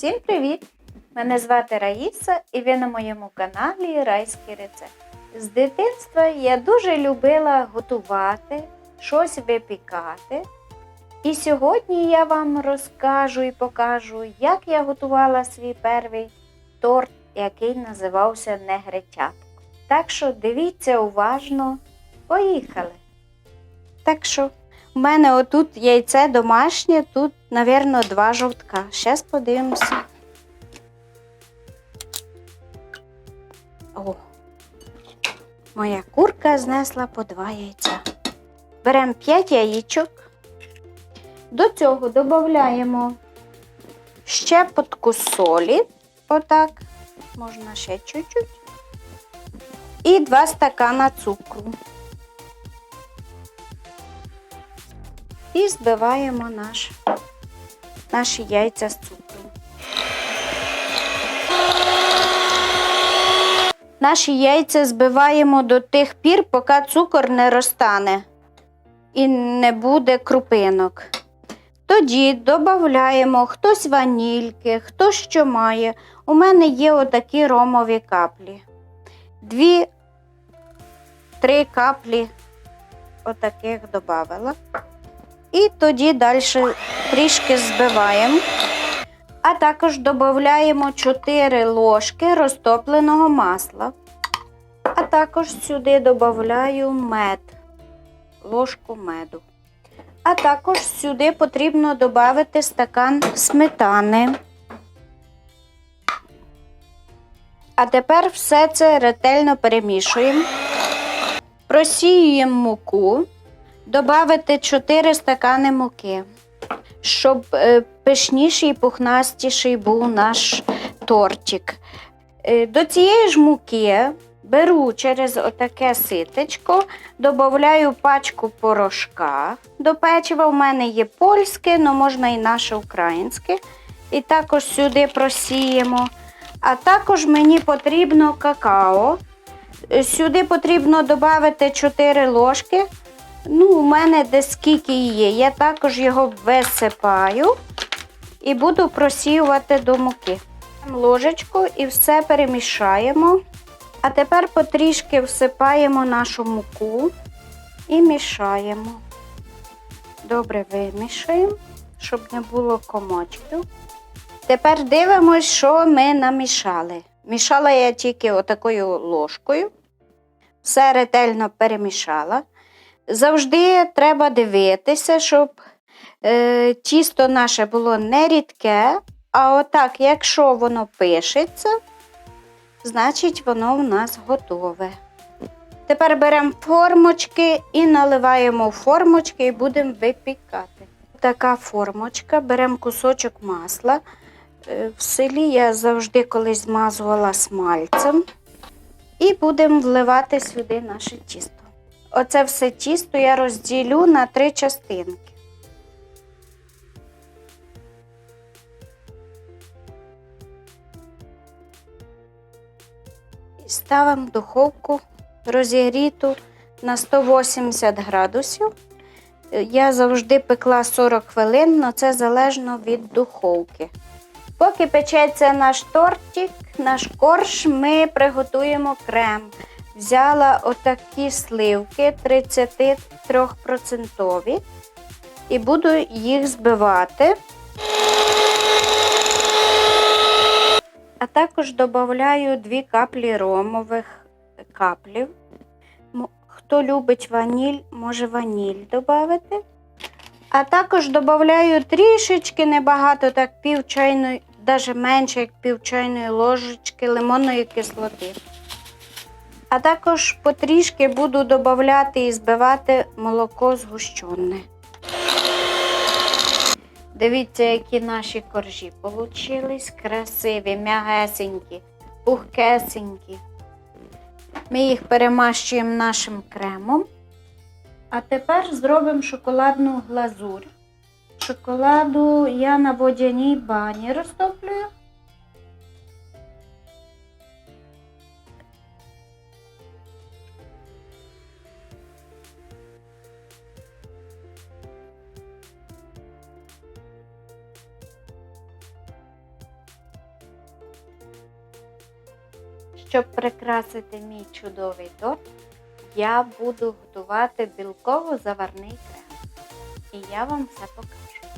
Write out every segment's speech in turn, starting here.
Всім привіт! Мене звати Раїса і ви на моєму каналі Райський рецепт. З дитинства я дуже любила готувати, щось випікати. І сьогодні я вам розкажу і покажу, як я готувала свій перший торт, який називався Негритятко. Так що дивіться уважно, поїхали! Так що у мене отут яйце домашнє, тут, мабуть, два жовтка. Зараз подивимося. О, моя курка знесла по два яйця. Беремо 5 яєчок. До цього додаємо щепотку солі. Отак. Можна ще чуть-чуть. І 2 стакана цукру. І збиваємо наш, наші яйця з цукром. Наші яйця збиваємо до тих пір, поки цукор не розтане і не буде крупинок. Тоді додаємо хтось ванільки, хто що має. У мене є отакі ромові каплі. Дві, три каплі отаких додала. І тоді далі трішки збиваємо. А також додаємо 4 ложки розтопленого масла. А також сюди додаю мед, ложку меду. А також сюди потрібно додати стакан сметани. А тепер все це ретельно перемішуємо. Просіюємо муку. Добавити 4 стакани муки, щоб е, пишніший і пухнастіший був наш тортик. Е, До цієї ж муки беру через отаке ситечко, додаю пачку порошка. До печива в мене є польське, але можна і наше українське. І також сюди просіємо. А також мені потрібно какао. Е, Сюди потрібно додати 4 ложки. Ну, у мене десь скільки є. Я також його висипаю і буду просіювати до муки. Ложечку і все перемішаємо. А тепер потрішки всипаємо нашу муку і мішаємо. Добре вимішаємо, щоб не було комочків. Тепер дивимось, що ми намішали. Мішала я тільки отакою ложкою. Все ретельно перемішала. Завжди треба дивитися, щоб е, тісто наше було не рідке, а отак, якщо воно пишеться, значить воно у нас готове. Тепер беремо формочки і наливаємо в формочки і будемо випікати. Така формочка, беремо кусочок масла. Е, В селі я завжди колись змазувала смальцем. І будемо вливати сюди наше тісто. Оце все тісто я розділю на три частинки. І ставимо в духовку розігріту на 180 градусів. Я завжди пекла 40 хвилин, але це залежно від духовки. Поки печеться наш тортик, наш корж, ми приготуємо крем. Взяла отакі сливки 33% і буду їх збивати. А також додаю 2 каплі ромових каплів. Хто любить ваніль, може ваніль додати. А також додаю трішечки небагато, так пів чайної, навіть менше, як пів чайної ложечки лимонної кислоти. А також потрішки буду додати і збивати молоко згущене. Дивіться, які наші коржі получились. Красиві, м'ягесенькі, пухкесенькі. Ми їх перемащуємо нашим кремом. А тепер зробимо шоколадну глазурь. Шоколаду я на водяній бані розтоплюю. Щоб прикрасити мій чудовий торт, я буду готувати білково-заварний крем. І я вам все покажу.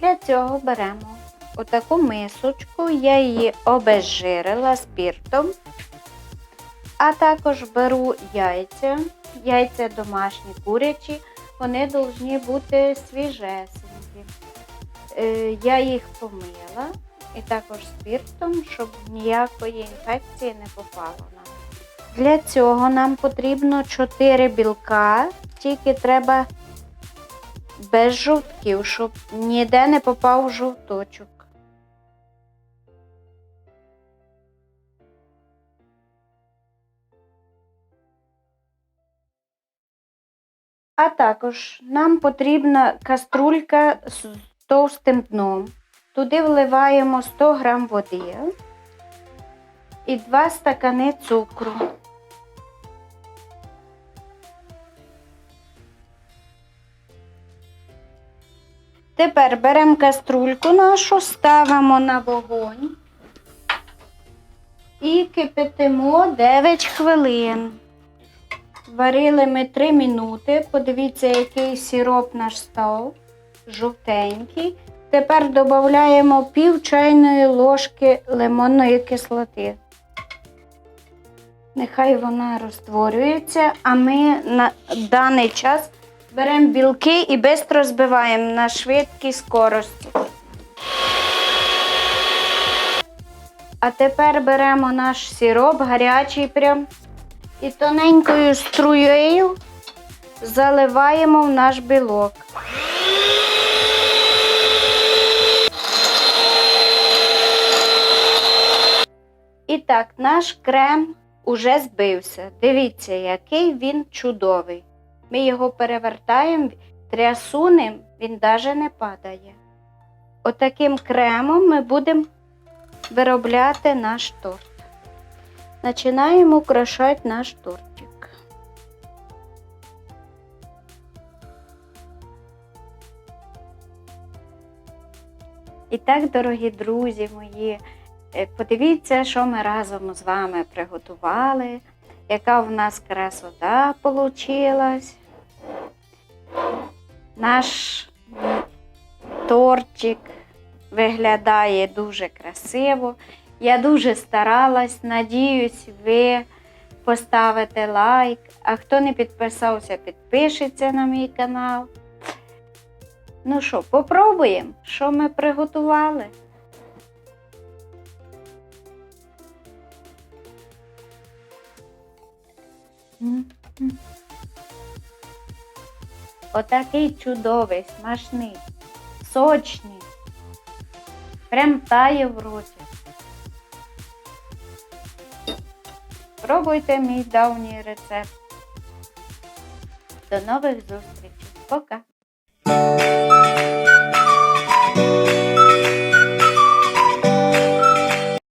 Для цього беремо отаку мисочку, я її обезжирила спіртом. А також беру яйця, яйця домашні курячі, вони повинні бути свіжесенькі. Е, Я їх помила і також спіртом, щоб ніякої інфекції не попало нам. Для цього нам потрібно 4 білка, тільки треба без жовтків, щоб ніде не попав жовточок. А також нам потрібна каструлька з товстим дном. Туди вливаємо 100 г води і 2 стакани цукру. Тепер беремо каструльку нашу, ставимо на вогонь і кипятимо 9 хвилин. Варили ми 3 минути. Подивіться, який сироп наш став. Жовтенький. Тепер додаємо пів чайної ложки лимонної кислоти. Нехай вона розтворюється, а ми на даний час беремо білки і швидко збиваємо на швидкій скорості. А тепер беремо наш сироп, гарячий прям, і тоненькою струєю заливаємо в наш білок. І так, наш крем уже збився. Дивіться, який він чудовий. Ми його перевертаємо, трясунем, він навіть не падає. Отаким кремом ми будемо виробляти наш торт. Починаємо украшати наш тортик. І так, дорогі друзі мої, подивіться, що ми разом з вами приготували, яка в нас красота вийшла. Наш тортик виглядає дуже красиво. Я дуже старалась, надіюсь, ви поставите лайк. А хто не підписався, підпишеться на мій канал. Ну що, попробуємо, що ми приготували. Отакий чудовий, смачний, сочний. Прям тає в роті. Пробуйте мій давній рецепт. До нових зустрічей. Пока!